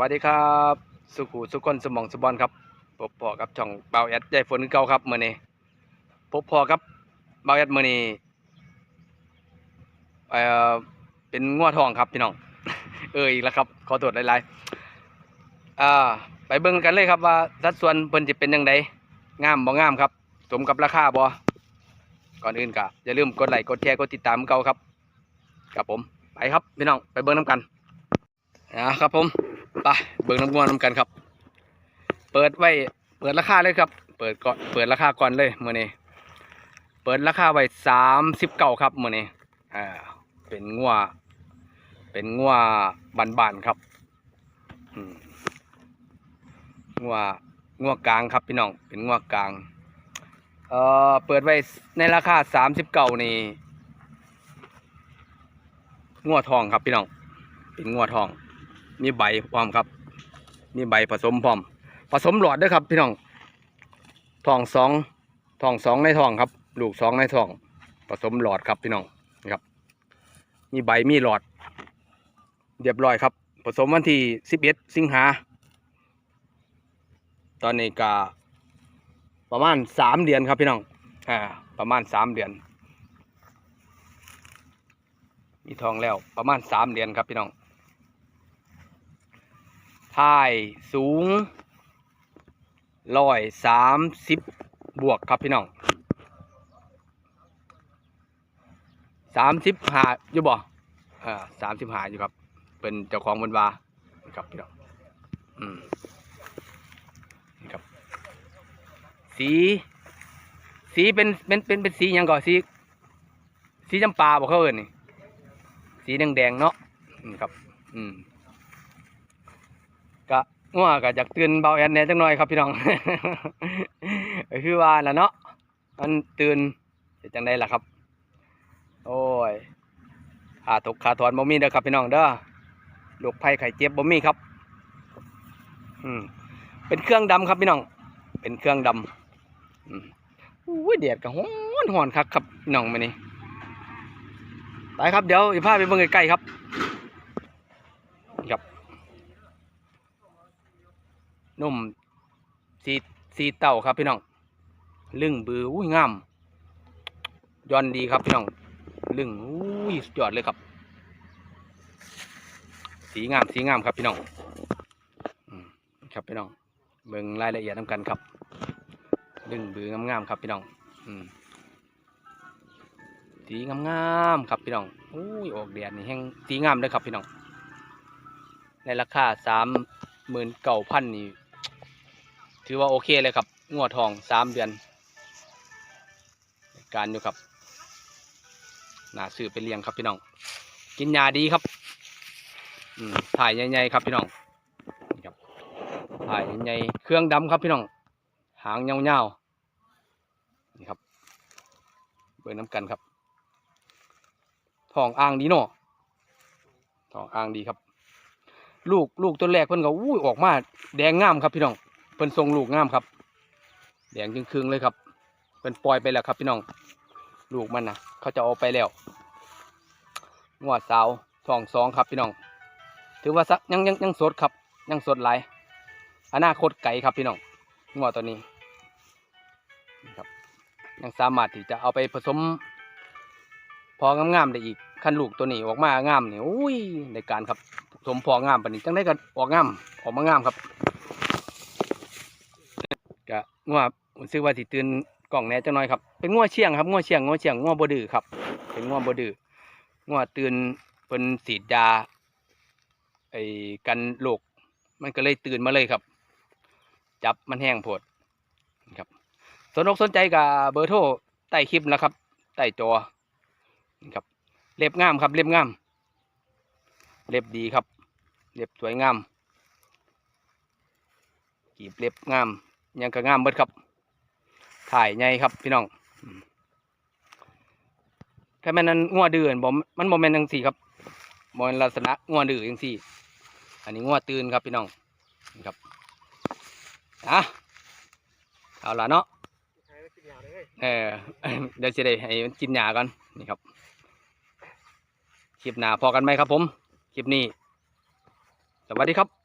วัสดีครับ สุขุสุกคนสมองสบอนครับพบพอกับช่องเบาแอดใจฝนเก่าครับเมื้อนี้พบพอกับเบาแอดเมื้อนี้เออเป็นงัวทองครับพี่น้อง เอออีกแล้วครับขอโทษหลายๆอ่าไปเบิ่งกันเลยครับว่าสัดส่วนเพิ่นสิเป็นจังไดงามบ่งามครับ สมกับราคาบ่ก่อนอื่นก็อย่าลืมกดไลค์กดแชร์กดติดตามเก่าครับครับผมไปครับพี่น้องไปเบิ่งน้ำกันนะครับผม ไปเบิ่งน้ำงวนน้ำกันครับ เปิดไว้ เปิดราคาเลยครับ เปิดก่อนเปิดราคาก่อนเลยเมื่อนี้เปิดราคาไว้สามสิบเก้าครับเมื่อนี้อ่าเป็นงัวเป็นงัวบานๆครับงัวงัวกลางครับพี่น้องเป็นงัวกลางเอ่อเปิดไว้ในราคาสามสิบเก้านี่งัวทองครับพี่น้อง เป็นงัวทอง มีใบพร้อมครับ มีใบผสมพร้อม ผสมหลอดด้วยครับพี่น้องทองสองทองสองในทองครับ ลูกสองในทอง ผสมหลอดครับพี่น้องนครับ มีใบมีหลอดเรียบร้อยครับ ผสมวันที่สิบเอ็ดสิงหาตอนนี้ก็ประมาณสามเดือนครับพี่น้องอ่าประมาณสามเดือน มีทองแล้วประมาณสามเดือนครับพี่น้อง ท้ายสูงร้อยสามสิบบวกครับพี่น้องสามสิบหาอยู่บ่อ่าสามสิบหาอยู่ครับ เป็นเจ้าของบนวาครับพี่น้องอืมนี่ครับ สี สีเป็นเป็นเป็นเป็นสียังก่อนสี สีจำปาบอกเขาเอินนี่สีแดงแดงเนาะครับ อืม ง่วก็อยากตื่นเบาแอนแน่จังหน่อยครับพี่น้องคือว่าแล้วเนาะมันตื่นจังได้ล่ะครับ โอ้ยขาตกขาถอนบ่มีเด้อครับพี่น้องเด้อโรคภัยไข้เจ็บบ่มีครับ อืมเป็นเครื่องดำครับพี่น้อง เป็นเครื่องดำอืมอุ้ยแดดก็ร้อนร้อนคักครับพี่น้องมื้อนี้ไปครับเดี๋ยวสิพาไปเบิ่งใกล้ๆครับ นุ่มสีสีเต่าครับพี่น้องลึงบืออุ้ยงามย้อนดีครับพี่น้องลึงอุ้ยสุดยอดเลยครับ สีงามสีงามครับพี่น้องครับพี่น้องเบิ่งรายละเอียดนำกันครับลึงบืองามๆครับพี่น้องอืมสีงามๆครับพี่น้องอุ้ยออกแดดนี่แห้งสีงามเลยครับพี่น้องในราคาสามหมื่นเก้าพันนี่ ถือว่าโอเคเลยครับงวดทองสามเดือน การอยู่ครับน่าซื้อไปเลี้ยงครับพี่น้อง กินยาดีครับถ่ายใหญ่ๆครับพี่น้องนี่ครับถ่ายใหญ่ๆเครื่องดำครับพี่น้อง หางเงาๆนี่ครับ เบิ่งน้ำกันครับทองอ่างดีเนาะทองอ่างดีครับ ลูกลูกตัวแรกเพิ่นก็อุ้ยออกมาแดงงามครับพี่น้อง เพิ่นทรงลูกงามครับแดงจึงครึ่งเลยครับเพิ่นปล่อยไปแล้วครับพี่น้องลูกมันนะเขาจะเอาไปแล้วงวดสาวทองสองครับพี่น้อง ถือว่าสักยังยังยังสดครับยังสดไหลายอนาคตไก่ครับพี่น้องงวดตัวนี้นะครับยังสามารถที่จะเอาไปผสม พองามๆได้อีกขั้นลูกตัวนี้ออกมางามนี่อุ้ยในการครับผสมพองามปนี้จังได้ก็ออกงามออกมางามครับ งัวผมซื้อว่าสิตื่นกล่องแหน่จังหน่อยครับเป็นงัวเชียงครับงัวเชียงงัวเชียงงัวบดื้อครับ เป็นงัวบดื้องัวตื่นเพิ่นสีดยาไอ้กันโรคมันก็เลยตื่นมาเลยครับ จับมันแห้งโพดครับสนอกสนใจกับเบอร์โทรใต้คลิปนะครับใต้จอนะครับเล็บงามครับ เล็บงาม เล็บดีครับ เล็บสวยงามกีบเล็บงาม ยังก็งามเบิดครับ ถ่ายใหญ่ครับพี่น้องแค่แม่นั้นงัวเดือนบ่มันโมเมนต์จังสี่ครับโมเมนลักษณะงัวดื้อจังสี่ อันนี้งัวตื่นครับพี่น้องนี่ครับอะเอาละเนาะเออเดี๋ยวจะได้ให้มันกินยาก่อนนี่ครับคลิปหน้าพอกันไหมครับผม คลิปนี้ สวัสดีครับ